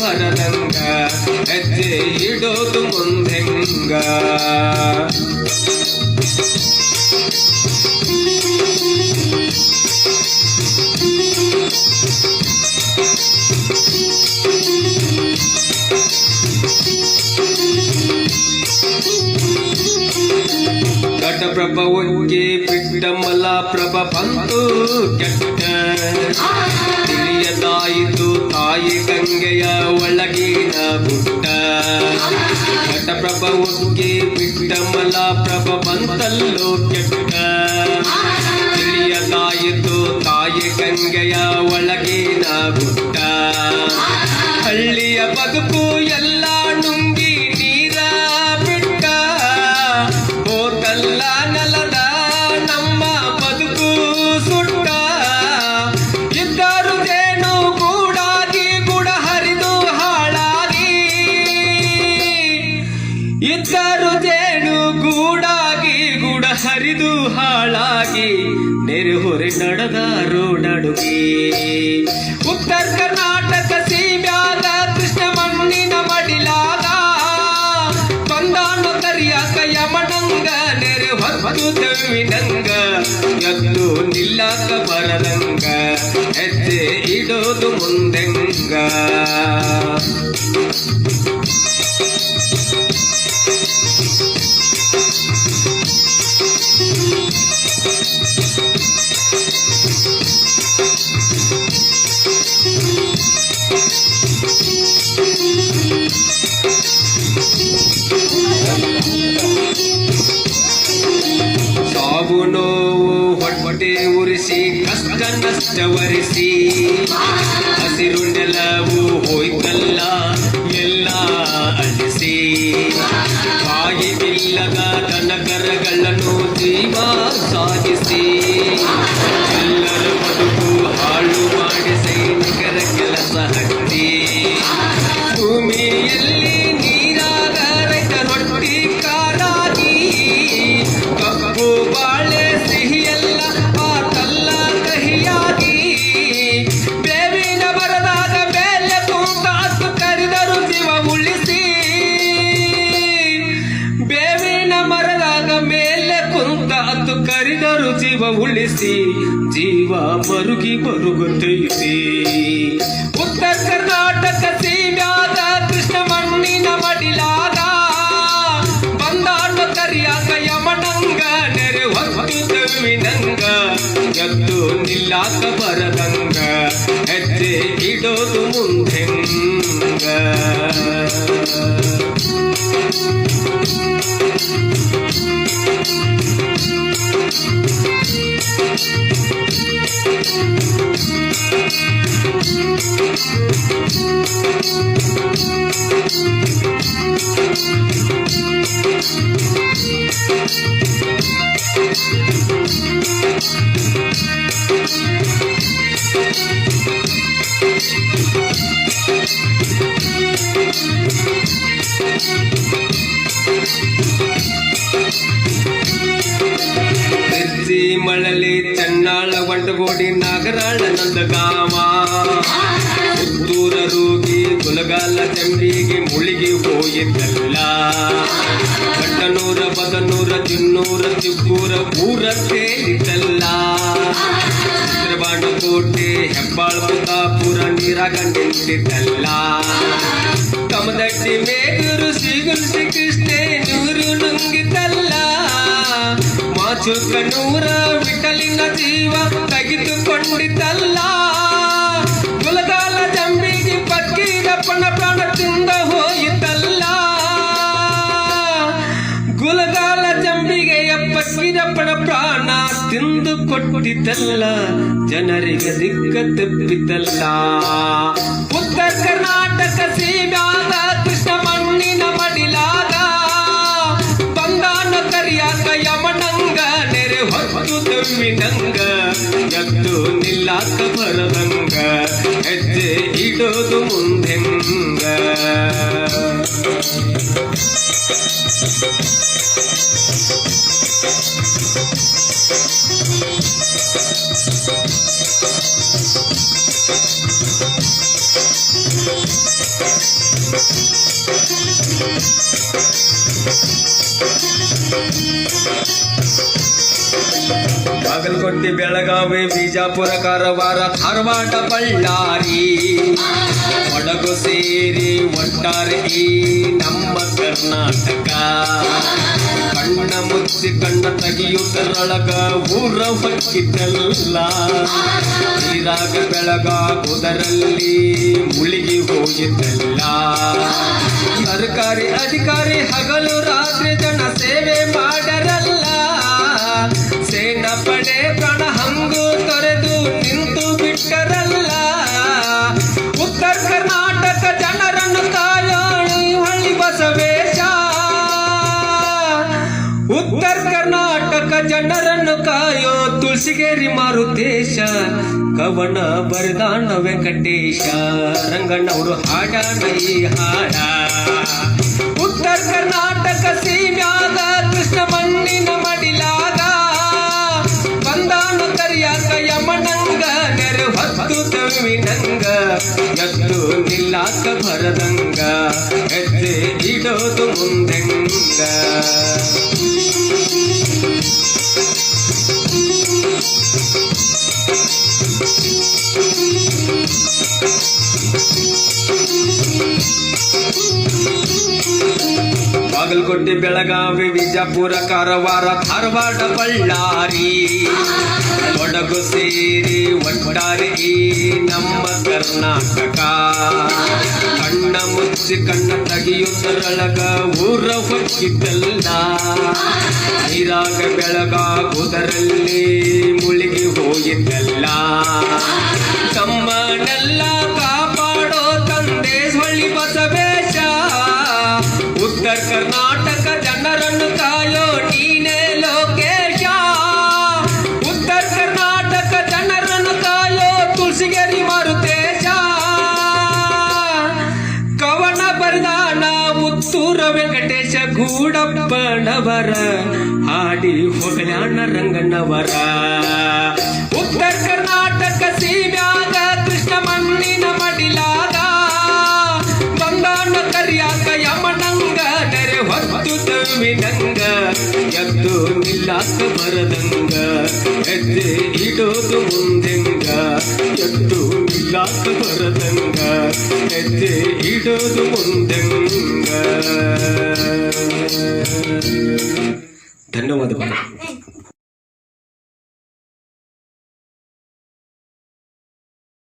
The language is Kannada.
ನಿಲ್ಲಾಕ ಬರದಂಗ ಹೆಜ್ಜೆ ಇಡೋದು ಮುಂದೆಂಗ ಘಟಪ್ರಭ ಒಗ್ಗೆ ಬಿಟ್ಟ ಮಲಾಪ್ರಭ ಬಂತು ಕೆಟ್ಟ. ತಿಳಿಯದಾಯಿತು ತಾಯಿ ಗಂಗೆಯ ಒಳಗಿನ ಗುಟ್ಟ. ಘಟಪ್ರಭ ಒಗ್ಗೆ ಬಿಟ್ಟ ಮಲಾಪ್ರಭ ಬಂತಲ್ಲೋ ಕೆಟ್ಟ. ತಿಳಿಯದಾಯಿತು ತಾಯಿ ಗಂಗೆಯ ನಡೆದಾರೋ ನಡುಗಿ ಉತ್ತರ ಕರ್ನಾಟಕ ಸೀಮ್ಯಾದ ಕೃಷ್ಣ ಮಣ್ಣಿನ ಮಡಿಲಾಗ ಬಂದಾನು ಕರಿಯಾಕ ಯಮನಂಗ ನೆರೆ ಹೊತ್ತು ತವಿನಂಗ ಎದ್ದು ನಿಲ್ಲಾಕ ಬರದಂಗ ಹೆಜ್ಜೆ ಇಡೋದು ಮುಂದೆಂಗ ಸಾವು ನೋವು ಹೊಟ್ಟೆ ಉರಿಸಿ ಕಷ್ಟ ನಷ್ಟವರಿಸಿ ಹಸಿರು ನೆಲವು ಉಳಿಸಿ ಜೀವ ಮರುಗಿ ಮರುಗುತ್ತೈತಿ ಉತ್ತರ ಕರ್ನಾಟಕ ಸೀಮ್ಯಾದ ಕೃಷ್ಣ ಮಣ್ಣಿನ ಮಡಿಲಾದ ಬಂದಾಟ ಕರಿಯಾಕ ಯಮನಂಗ ನೆರೆ ಹೊತ್ತು ತವಿನಂಗ ಎದ್ದು ನಿಲ್ಲಾಕ ಬರದಂಗ ಹೆಜ್ಜೆ ಇಡೋದು ಮುಂದೆಂಗ. Thank ತಿರ್ಚಿ ಮಳಲಿ ಚನ್ನಾಳ ಒಂಟಗೋಡಿ ನಾಗರಾಳ ನಂದಗಾಮ. ಪುತ್ತೂರ ರೋಗಿ ಗುಲಗಾಲ ಚಂಡಿಗೆ ಮುಳುಗಿ ಹೋಗಿದ್ದಲ್ಲ ಕಟ್ಟನೂರ, ಬದನೂರ, ತಿನ್ನೂರ ತಿಬ್ಬೂರ ಊರ ತೇಲಿತಲ್ಲ ಕೋಟೆ ಹೆಬ್ಬಾಳ ಮುದಾಪುರ ನೀರಾಗ ನಿಂತಿದ್ದಲ್ಲ ಕಮದಟ್ಟಿ ಮೇಗೂರು ಶ್ರೀಗುಲ್ಸಿ ಕೃಷ್ಣೆ ನೂರು ನುಂಗಿತಲ್ಲ. ಮಾಚುಕ ನೂರ ವಿಠಲಿನ ಜೀವ ತೆಗೆದುಕೊಂಡಿತಲ್ಲ ಗುಲಗಾಲ ಜಂಬಿಗೆ ಪಕ್ಕಿರಪ್ಪನ ಪ್ರಾಣ ತಿಂದ ಹೋಯಿತಲ್ಲ. ಗುಲಗಾಲ ಜಂಬಿಗೆ ಪಕ್ಕಿರಪ್ಪನ ಪ್ರಾಣ ತಿಂದು ಕೊಟ್ಟಿದ್ದಲ್ಲ. ಜನರಿಗೆ ದಿಕ್ಕ ತಪ್ಪಿದ್ದಲ್ಲ. ಉತ್ತರ ಕರ್ನಾಟಕ ಸೀಮ್ಯಾದ ಕೃಷ್ಣ ಮಣ್ಣಿನ ಮಡಿಲಾಗ ಹೊತ್ತು ತಮ್ಮಿನಂಗ ಎದ್ದು ನಿಲ್ಲಾಕ ಬರದಂಗ ಹೆಜ್ಜೆ ಇಡೋದು ಮುಂದೆಂಗ ಬಾಗಲಕೋಟೆ, ಬೆಳಗಾವಿ, ಬಿಜಾಪುರ, ಕಾರವಾರ ಧಾರವಾಡ ಬಳ್ಳಾರಿ. ಕೊಡಗು ಸೇರಿ ಒಟ್ಟಾರೆ ನಮ್ಮ ಕರ್ನಾಟಕ. ಕಣ್ಣ ಮುಚ್ಚಿ ಕಣ್ಣ ತೆಗೆಯುವುದರೊಳಗ ಊರ ಹೊಕ್ಕಿದ್ದಲ್ಲ. ನೀರಾಗ ಬೆಳಗಾಗುವುದರಲ್ಲಿ ಮುಳುಗಿ ಹೋಗಿದ್ದಲ್ಲ. ಸರ್ಕಾರಿ ಅಧಿಕಾರಿ ಹಗಲು ರಾತ್ರಿ ಜನ ಸೇವೆ ಪಡೆ ಪ್ರಾಣ ಹಂಗು ತೊರೆದು ನಿಂತು ಬಿಟ್ಟರಲ್ಲ. ಉತ್ತರ ಕರ್ನಾಟಕ ಜನರನ್ನು ಕಾಯೋಳಿ ಹಳ್ಳಿ ಬಸವೇಶ. ಉತ್ತರ ಕರ್ನಾಟಕ ಜನರನ್ನು ಕಾಯೋ ತುಳಸಿಗೇರಿ ಮಾರುತೇಶ. ಕವನ ಬರದಾನ ವೆಂಕಟೇಶ. ರಂಗಣ್ಣವರು ಹಾಡಾನ ಈ ಹಾಡ. ಇಡೋದು ಮುಂದೆಂಗ ಬಾಗಲಕೋಟೆ, ಬೆಳಗಾವಿ ವಿಜಯಪುರ ಕಾರವಾರ, ಧಾರವಾಡ, ಬಳ್ಳಾರಿ. ಕೊಡಗು ಸೇರಿ ಒಟ್ಟಾರೆ ನಮ್ಮ ಕರ್ನಾಟಕ. ಕಣ್ಣ ಮುಚ್ಚಿ ಕಣ್ಣ ತೆಗೆಯುವುದರೊಳಗ ಊರ ಹೊಕ್ಕಿದ್ದಲ್ಲ ನೀರಾಗ ಬೆಳಗಾಗುವುದರಲ್ಲಿ ಮುಳುಗಿ ಹೋಗಿದ್ದಲ್ಲ. ತಮ್ಮನೆಲ್ಲ ವೆಂಕಟೇಶ ಗೂಡಪ್ಪನವರ ಹಾಡಿ ಹೊಗಳಾಣ ರಂಗಣ್ಣವರ. ಉತ್ತರ ಕರ್ನಾಟಕ ಸೀಮ್ಯಾಗ ಕೃಷ್ಣ ಮಣ್ಣಿನ ಮಡಿಲಾಗ ಬಂಗಾಣ ಕರಿಯಾಕ ಯಮನಂಗ, ನೆರೆ ಹೊತ್ತು ತವಿನಂಗ ಎದ್ದು ನಿಲ್ಲಾಕ ಬರದಂಗ, ಎದ್ದೆ ಇಡೋದು ಮುಂದೆಂಗ, ಎದ್ದು ನಿಲ್ಲಾಕ ಬರದಂಗ, ಎದ್ದೆ ಇಡೋದು ಮುಂದೆಂಗ. ಧನ್ಯವಾದಗಳು